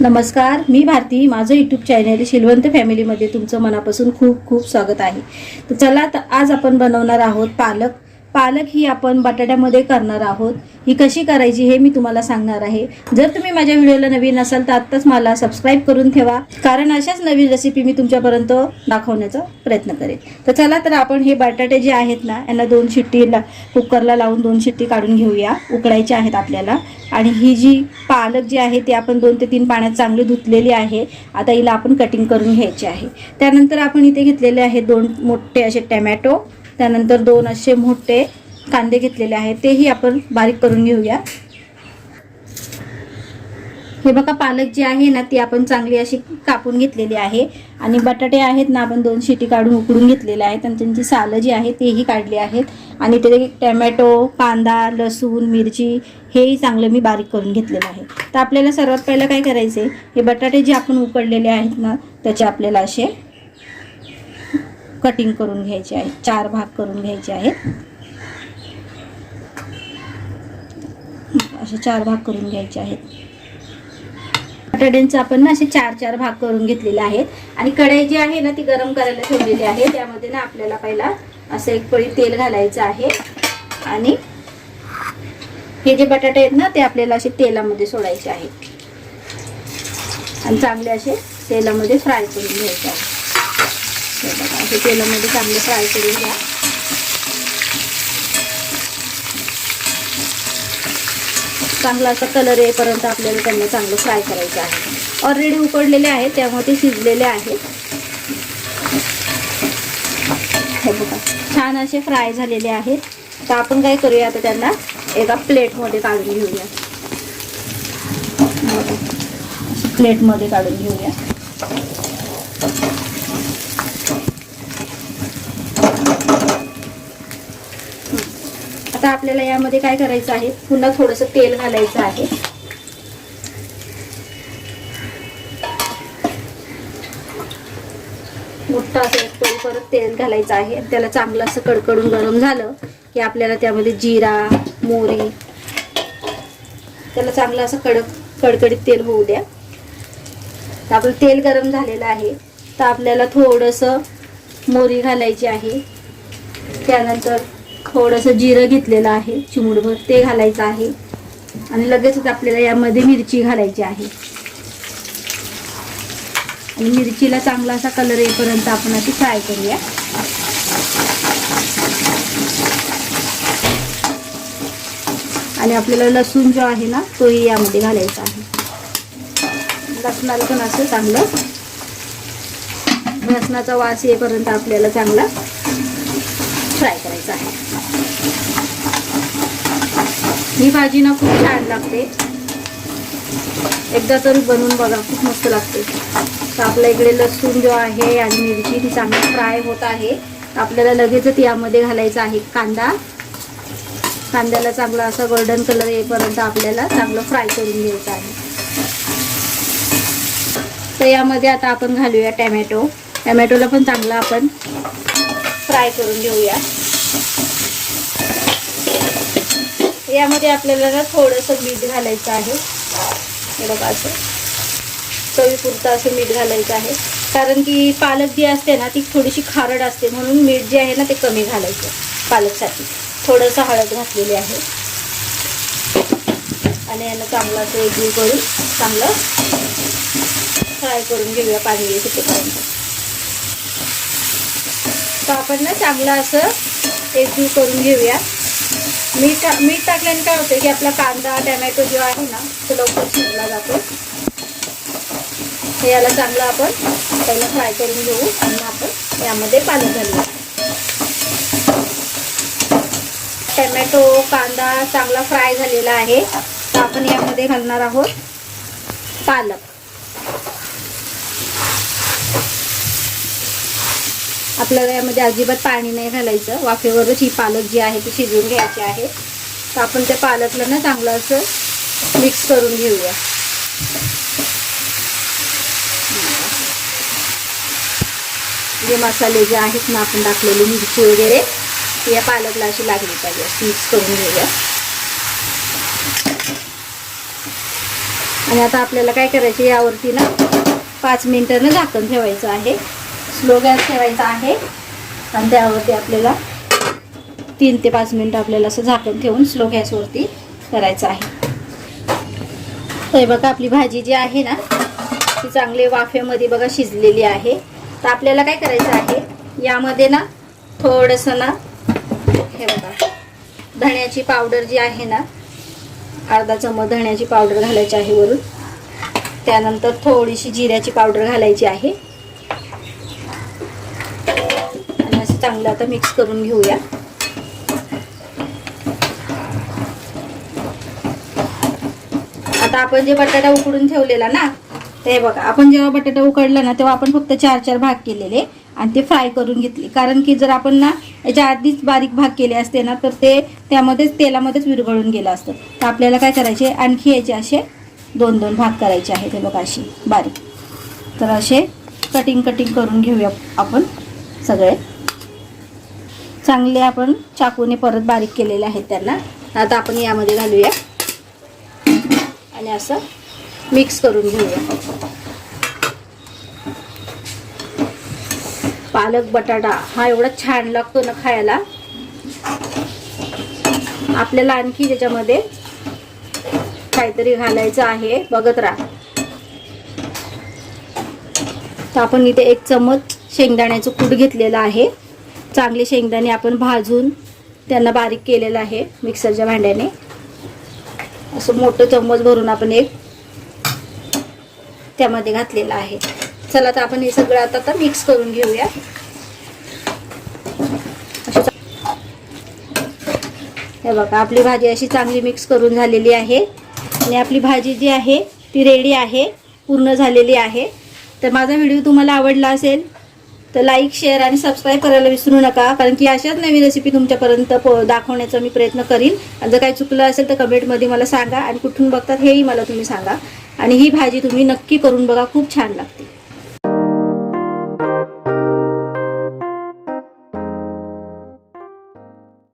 नमस्कार मी भारती. माझं YouTube channel Shilwant फॅमिलीमध्ये तुमचं मनापासून खूप खूप स्वागत आहे. तर चला तर आज आपण बनवणार आहोत पालक. पालक ही आपण बटाट्यामध्ये करणार आहोत. ही कशी करायची हे मी तुम्हाला सांगणार आहे. जर तुम्ही माझ्या व्हिडिओला नवीन असाल तर आत्ताच मला सबस्क्राईब करून ठेवा. कारण अशाच नवीन रेसिपी मी तुमच्यापर्यंत दाखवण्याचा प्रयत्न करेन. तर चला तर आपण हे बटाटे जे आहेत ना यांना दोन शिट्टीला कुकरला लावून दोन शिट्टी काढून घेऊया. उकडायचे आहेत आपल्याला. आणि ही जी पालक जी आहे ती आपण दोन ते तीन पाण्यात चांगली धुतलेली आहे. आता हिला आपण कटिंग करून घ्यायची आहे. त्यानंतर आपण इथे घेतलेले आहेत दोन मोठे असे टॅमॅटो. त्यानंतर दोन असे मोठे कांदे घेतलेले आहेत. तेही आपण बारीक करून घेऊया. हे बघा पालक जी आहे ना ती आपण चांगली अशी कापून घेतलेली आहे. आणि बटाटे आहेत ना आपण दोन शिटी काढून उकडून घेतलेले आहेत. आणि त्यांची सालं जी आहे तेही काढली आहेत. आणि ते टॅमॅटो कांदा लसूण मिरची हेही चांगलं मी बारीक करून घेतलेलं आहे. तर आपल्याला सर्वात पहिलं काय करायचं आहे हे बटाटे जे आपण उकडलेले आहेत ना त्याचे आपल्याला असे कटिंग करून घ्यायचे आहे चार भाग करून घ्यायचे आहेत. असे चार भाग करून घ्यायचे आहेत. बटाट्यांचं आपण ना असे चार चार भाग करून घेतलेले आहेत. आणि कढई जी आहे ना ती गरम करायला ठेवलेली आहे. त्यामध्ये ना आपल्याला पहिला असं एक पळी तेल घालायचं आहे. आणि हे जे बटाटे आहेत ना ते आपल्याला असे तेलामध्ये सोडायचे आहेत. आणि चांगले असे तेलामध्ये फ्राय करून घ्यायचे आहे असे तेलामध्ये चांगले फ्राय करून घ्या. चांगला असा कलर येईपर्यंत आपल्याला त्यांना चांगलं फ्राय करायचं आहे. ऑलरेडी उकडलेले आहेत त्यामुळे ते शिजलेले आहेत. हे बघा छान असे फ्राय झालेले आहेत. तर आपण काय करूया आता त्यांना एका प्लेटमध्ये काढून घेऊया. प्लेटमध्ये काढून घेऊया. आता आपल्याला यामध्ये काय करायचं आहे? पुन्हा थोडंसं तेल घालायचं आहे. मोठं असं एक परत तेल घालायचं आहे. त्याला चांगलं असं कडकडून गरम झालं की आपल्याला त्यामध्ये जिरा मोरी त्याला चांगलं असं कडक कडकडीत तेल होऊ द्या. तर आपलं तेल गरम झालेलं आहे. तर आपल्याला थोडंसं मोरी घालायची आहे. त्यानंतर थोडंसं जिरं घेतलेलं आहे चिमूटभर ते घालायचं आहे. आणि लगेचच आपल्याला यामध्ये मिरची घालायची आहे. आणि मिरचीला चांगला असा कलर येईपर्यंत आपण अशी फ्राय करूया. आणि आपल्याला लसूण जो आहे ना तोही यामध्ये घालायचा आहे. लसणाला पण असं चांगलं लसणाचा वास येईपर्यंत आपल्याला चांगला फ्राय करायचा आहे. ही भाजी ना खूप छान लागते. एकदा तरी बनवून बघा खूप मस्त लागते. तर आपल्या इकडे लसूण जो आहे आणि मिरची ती चांगली फ्राय होत आहे. आपल्याला लगेचच यामध्ये घालायचा आहे कांदा. कांद्याला चांगला असा गोल्डन कलर येईपर्यंत आपल्याला चांगलं फ्राय करून घ्यायचं आहे. तर यामध्ये आता आपण घालूया टॅमॅटो. टॅमॅटोला पण चांगला आपण फ्राय करून घेऊया. यामध्ये आपल्याला ना थोडंसं मीठ घालायचं आहे. हे बघा असं. चवीपुरतं असं मीठ घालायचं आहे. कारण की पालक जी असते ना ती थोडीशी खारड असते. म्हणून मीठ जे आहे ना ते कमी घालायचं पालकसाठी. थोडंसं हळद घातलेली आहे. आणि यानं चांगलं असं एकजीव करून चांगलं फ्राय करून घेऊया पाणी सुटेपर्यंत. तर आपण ना चांगलं असं एकजीव करून घेऊया. मीठ मीठ टाकल्याने काय होतं की आपला कांदा टॅमॅटो जो आहे ना तो लवकर शिजला जातो. हे याला चांगलं आपण पहिलं फ्राय करून घेऊ आणि आपण यामध्ये पाणी घालूया टॅमॅटो कांदा चांगला फ्राय झालेला आहे. तर आपण यामध्ये घालणार आहोत पालक. आपल्याला यामध्ये अजिबात पाणी नाही घालायचं. वाफेवरच ही पालक जी आहे ती शिजवून घ्यायची आहे. तर आपण त्या पालकला ना चांगलं असं मिक्स करून घेऊया. जे मसाले जे आहेत ना आपण टाकलेले मिरची वगैरे या पालकला अशी लागली पाहिजे. मिक्स करून घेऊया. आणि आता आपल्याला काय करायचं यावरती ना पाच मिनटानं झाकण ठेवायचं आहे. स्लो गॅस ठेवायचा आहे. आणि त्यावरती आपल्याला तीन ते पाच मिनटं आपल्याला असं झाकण ठेवून स्लो गॅसवरती करायचं आहे. तर बघा आपली भाजी जी आहे ना ती चांगली वाफेमध्ये बघा शिजलेली आहे. तर आपल्याला काय करायचं आहे यामध्ये ना थोडंसं ना हे बघा धण्याची पावडर जी आहे ना अर्धा चमच धण्याची पावडर घालायची आहे वरून. त्यानंतर थोडीशी जिऱ्याची पावडर घालायची आहे आणि असं चांगलं आता मिक्स करून घेऊया. आता आपण जे बटाटा उकडून ठेवलेला ना ते बघा आपण जेव्हा बटाटा उकडला ना तेव्हा आपण फक्त चार चार भाग केलेले आणि ते फ्राय करून घेतले. कारण की जर आपण ना याच्या आधीच बारीक भाग केले असते ना तर ते त्यामध्येच तेलामध्येच विरघळून गेलं असतं. तर आपल्याला काय करायचे आणखी याचे असे दोन दोन भाग करायचे आहेत. हे बघा अशी बारीक. तर असे कटिंग कटिंग करून घेऊया आपण सगळे. चांगले आपण चाकूने परत बारीक केलेले आहेत त्यांना. आता आपण यामध्ये घालूया. आणि असं मिक्स करून घेऊया. पालक बटाटा हा एवढा छान लागतो ना खायला. आपल्याला आणखी त्याच्यामध्ये काहीतरी घालायचं आहे. बघत राहा. तर आपण इथे एक चमच शेंगदाण्याचं कूट घेतलेलं आहे. चांगले शेंगदाणे आपण भाजून त्यांना बारीक केलेलं आहे मिक्सरच्या भांड्याने. असं मोठं चम्मच भरून आपण एक त्यामध्ये घातलेलं आहे. चला तर आपण हे सगळं आता आता मिक्स करून घेऊया. हे बघा आपली भाजी अशी चांगली मिक्स करून झालेली आहे. आणि आपली भाजी जी आहे ती रेडी आहे पूर्ण झालेली आहे. तर माझा व्हिडिओ तुम्हाला आवडला असेल तर लाईक शेअर आणि सबस्क्राईब करायला विसरू नका. कारण की अशाच नवीन रेसिपी तुमच्यापर्यंत दाखवण्याचा मी प्रयत्न करीन. आणि जर काही चुकलं असेल तर कमेंटमध्ये मला सांगा. आणि कुठून बघतात हेही मला तुम्ही सांगा. आणि ही भाजी तुम्ही नक्की करून बघा. खूप छान लागते.